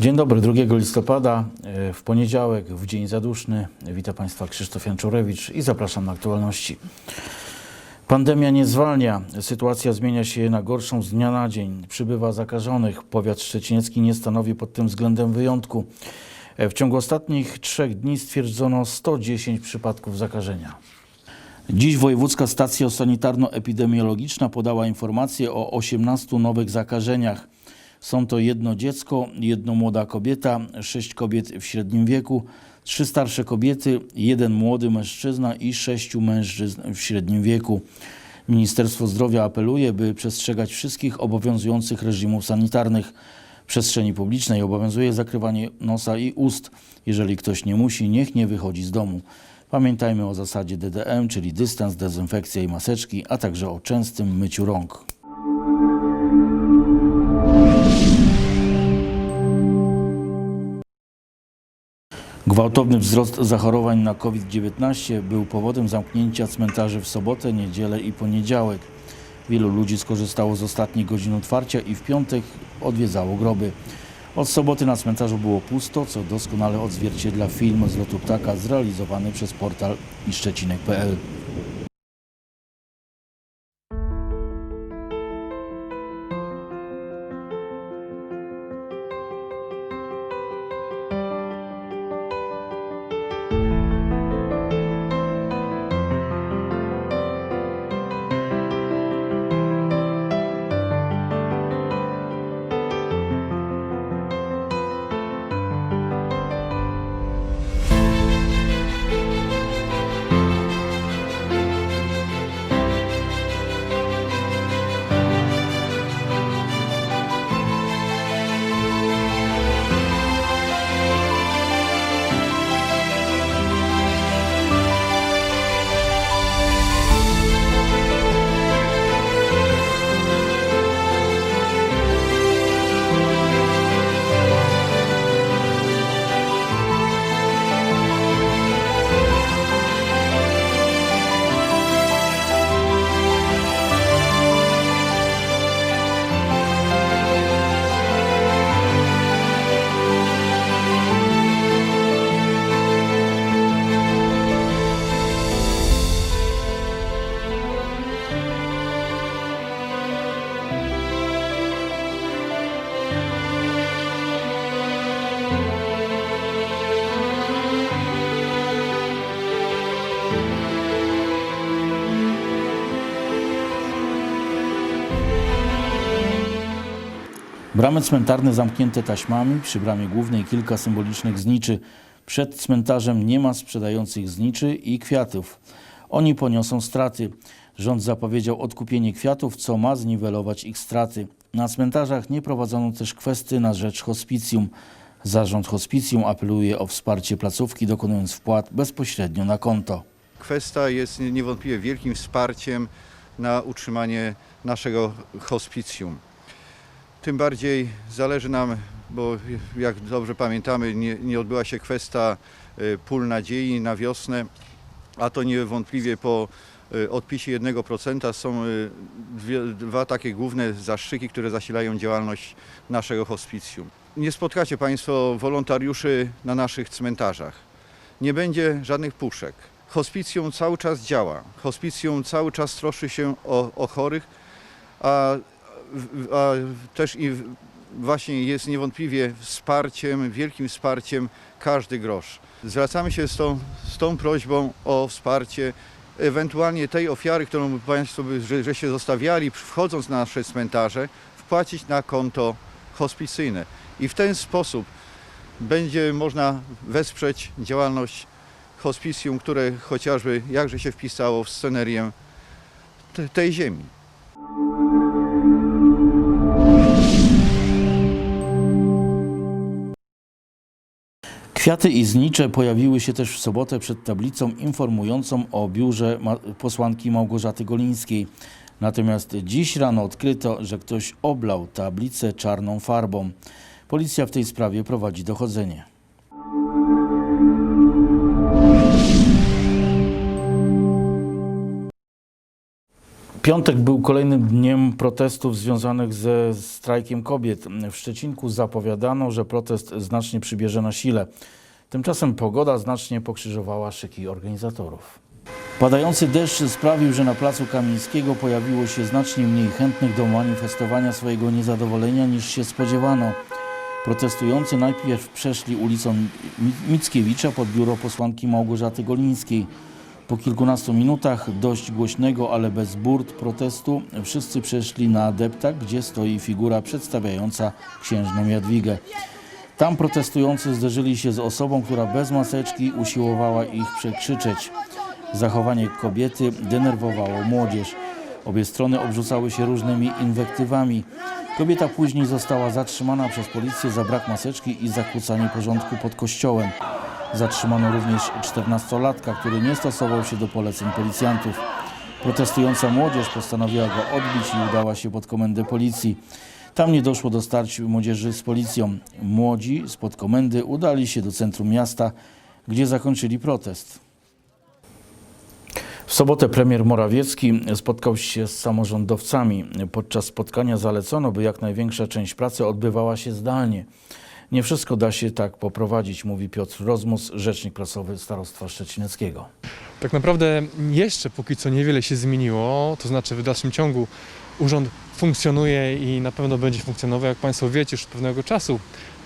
Dzień dobry, 2 listopada, e, w poniedziałek, w dzień zaduszny. Witam Państwa Krzysztof Janczurewicz i zapraszam na aktualności. Pandemia nie zwalnia, sytuacja zmienia się na gorszą z dnia na dzień. Przybywa zakażonych, powiat szczeciński nie stanowi pod tym względem wyjątku. W ciągu ostatnich trzech dni stwierdzono 110 przypadków zakażenia. Dziś Wojewódzka Stacja Sanitarno-Epidemiologiczna podała informację o 18 nowych zakażeniach. Są to jedno dziecko, jedno młoda kobieta, sześć kobiet w średnim wieku, trzy starsze kobiety, jeden młody mężczyzna i sześciu mężczyzn w średnim wieku. Ministerstwo Zdrowia apeluje, by przestrzegać wszystkich obowiązujących reżimów sanitarnych. W przestrzeni publicznej obowiązuje zakrywanie nosa i ust. Jeżeli ktoś nie musi, niech nie wychodzi z domu. Pamiętajmy o zasadzie DDM, czyli dystans, dezynfekcja i maseczki, a także o częstym myciu rąk. Gwałtowny wzrost zachorowań na COVID-19 był powodem zamknięcia cmentarzy w sobotę, niedzielę i poniedziałek. Wielu ludzi skorzystało z ostatnich godzin otwarcia i w piątek odwiedzało groby. Od soboty na cmentarzu było pusto, co doskonale odzwierciedla film z lotu ptaka zrealizowany przez portal iszczecinek.pl. Bramy cmentarne zamknięte taśmami, przy bramie głównej kilka symbolicznych zniczy. Przed cmentarzem nie ma sprzedających zniczy i kwiatów. Oni poniosą straty. Rząd zapowiedział odkupienie kwiatów, co ma zniwelować ich straty. Na cmentarzach nie prowadzono też kwesty na rzecz hospicjum. Zarząd hospicjum apeluje o wsparcie placówki, dokonując wpłat bezpośrednio na konto. Kwestia jest niewątpliwie wielkim wsparciem na utrzymanie naszego hospicjum. Tym bardziej zależy nam, bo jak dobrze pamiętamy, nie, nie odbyła się kwestia y, pól nadziei na wiosnę, a to niewątpliwie po y, odpisie 1% są y, dwie, dwa takie główne zastrzyki, które zasilają działalność naszego hospicjum. Nie spotkacie Państwo wolontariuszy na naszych cmentarzach. Nie będzie żadnych puszek. Hospicjum cały czas działa. Hospicjum cały czas troszczy się o, o chorych, a, a też i właśnie jest niewątpliwie wsparciem, wielkim wsparciem każdy grosz. Zwracamy się z tą, z tą prośbą o wsparcie ewentualnie tej ofiary, którą Państwo by, że, że się zostawiali wchodząc na nasze cmentarze, wpłacić na konto hospicyjne. I w ten sposób będzie można wesprzeć działalność hospicjum, które chociażby jakże się wpisało w scenerię te- tej ziemi. Kwiaty i znicze pojawiły się też w sobotę przed tablicą informującą o biurze posłanki Małgorzaty Golińskiej. Natomiast dziś rano odkryto, że ktoś oblał tablicę czarną farbą. Policja w tej sprawie prowadzi dochodzenie. Piątek był kolejnym dniem protestów związanych ze strajkiem kobiet. W Szczecinku zapowiadano, że protest znacznie przybierze na sile. Tymczasem pogoda znacznie pokrzyżowała szyki organizatorów. Padający deszcz sprawił, że na placu Kamińskiego pojawiło się znacznie mniej chętnych do manifestowania swojego niezadowolenia niż się spodziewano. Protestujący najpierw przeszli ulicą Mi- Mickiewicza pod biuro posłanki Małgorzaty Golińskiej. Po kilkunastu minutach dość głośnego, ale bez burt protestu wszyscy przeszli na deptak, gdzie stoi figura przedstawiająca księżną Jadwigę. Tam protestujący zderzyli się z osobą, która bez maseczki usiłowała ich przekrzyczeć. Zachowanie kobiety denerwowało młodzież. Obie strony obrzucały się różnymi inwektywami. Kobieta później została zatrzymana przez policję za brak maseczki i zakłócanie porządku pod kościołem. Zatrzymano również 14-latka, który nie stosował się do poleceń policjantów. Protestująca młodzież postanowiła go odbić i udała się pod komendę policji. Tam nie doszło do starć młodzieży z policją. Młodzi spod komendy udali się do centrum miasta, gdzie zakończyli protest. W sobotę premier Morawiecki spotkał się z samorządowcami. Podczas spotkania zalecono, by jak największa część pracy odbywała się zdalnie. Nie wszystko da się tak poprowadzić, mówi Piotr Rozmus, rzecznik prasowy Starostwa Szczecineckiego. Tak naprawdę jeszcze póki co niewiele się zmieniło, to znaczy w dalszym ciągu urząd funkcjonuje i na pewno będzie funkcjonował. Jak Państwo wiecie, już od pewnego czasu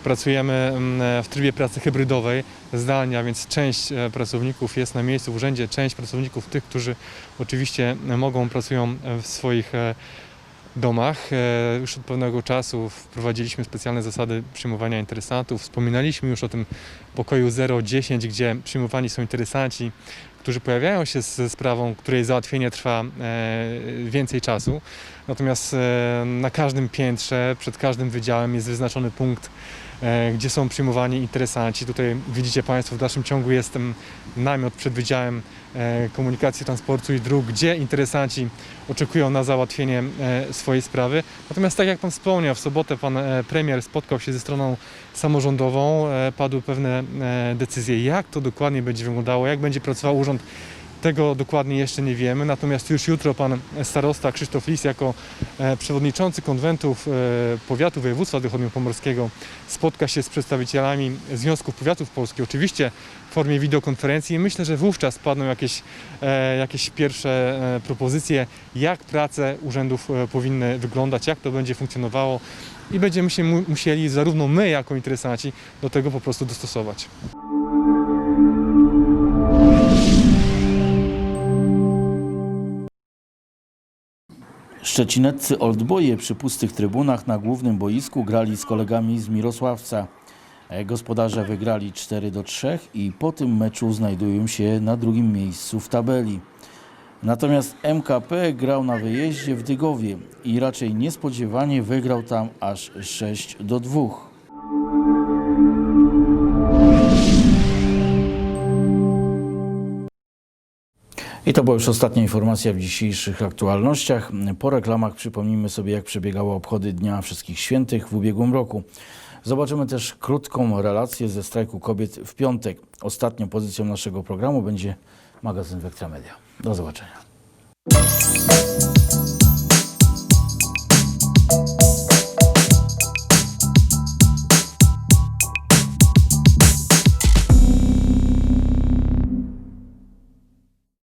pracujemy mm, w trybie pracy hybrydowej, zdalnie, a więc część e, pracowników jest na miejscu w urzędzie, część pracowników, tych, którzy oczywiście mogą, pracują w swoich e, domach. E, Już od pewnego czasu wprowadziliśmy specjalne zasady przyjmowania interesantów. Wspominaliśmy już o tym pokoju 010, gdzie przyjmowani są interesanci, którzy pojawiają się ze sprawą, której załatwienie trwa e, więcej czasu. Natomiast e, na każdym piętrze, przed każdym wydziałem jest wyznaczony punkt, gdzie są przyjmowani interesanci. Tutaj widzicie Państwo, w dalszym ciągu jest em, namiot przed Wydziałem e, Komunikacji, Transportu i Dróg, gdzie interesanci oczekują na załatwienie e, swojej sprawy. Natomiast tak jak Pan wspomniał, w sobotę Pan e, Premier spotkał się ze stroną samorządową, e, padły pewne e, decyzje, jak to dokładnie będzie wyglądało, jak będzie pracował urząd. Tego dokładnie jeszcze nie wiemy, natomiast już jutro pan starosta Krzysztof Lis jako e, przewodniczący konwentów e, powiatu województwa zachodniopomorskiego spotka się z przedstawicielami Związków Powiatów Polskich, oczywiście w formie wideokonferencji. I myślę, że wówczas padną jakieś, e, jakieś pierwsze propozycje, jak prace urzędów powinny wyglądać, jak to będzie funkcjonowało. I będziemy się mu- musieli zarówno my jako interesanci do tego po prostu dostosować. Szczecineccy oldboje przy pustych trybunach na głównym boisku grali z kolegami z Mirosławca. E, Gospodarze wygrali 4 do 3 i po tym meczu znajdują się na drugim miejscu w tabeli. Natomiast MKP grał na wyjeździe w Dygowie i raczej niespodziewanie wygrał tam aż 6 do 2. I to była już ostatnia informacja w dzisiejszych aktualnościach. Po reklamach przypomnijmy sobie, jak przebiegały obchody Dnia Wszystkich Świętych w ubiegłym roku. Zobaczymy też krótką relację ze strajku kobiet w piątek. Ostatnią pozycją naszego programu będzie magazyn Vectra Media. Do zobaczenia.